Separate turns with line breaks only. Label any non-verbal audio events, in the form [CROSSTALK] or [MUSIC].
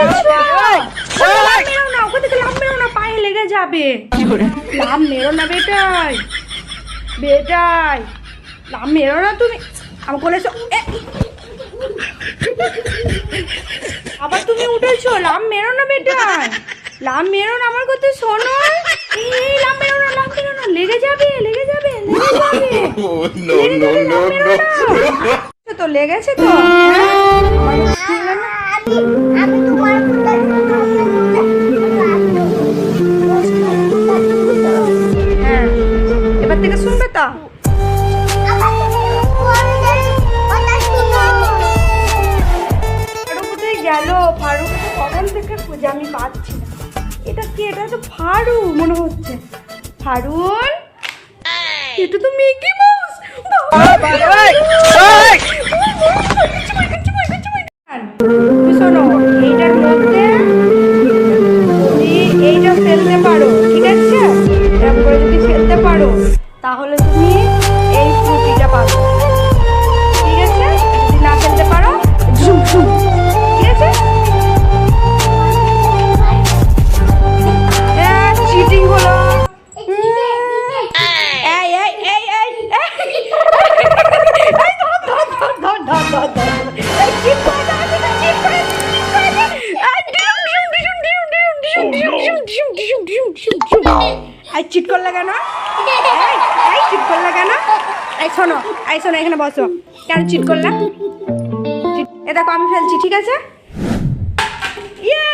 লাভ মেরো না ওকে থেকে লাভ মেরো না পায়ে লেগে যাবে লাভ মেরো না বেটাই বেটাই লাভ মেরো না তুমি আমার কোলে আবার তুমি উঠেছো লাভ মেরো না বেটাই লাভ মেরো না আমার কথা শোনো এই লাভ মেরো না লাভ মেরো না লেগে যাবে লেগে যাবে লেগে. তো লেগেছে তো [LAUGHS] তো গেল। থেকে আমি পাচ্ছি এটা কি? এটা তো মনে হচ্ছে। ফারুন? এটা তো শোনো পারো পারো, তাহলে এই চিট করলে কেন? এই চিট করলে কেন? এই শোনো এই শোনো এখানে বসো। কেন চিট করলে? চিট- এ দেখো আমি ফেলছি ঠিক আছে? [LAUGHS] ইয়ে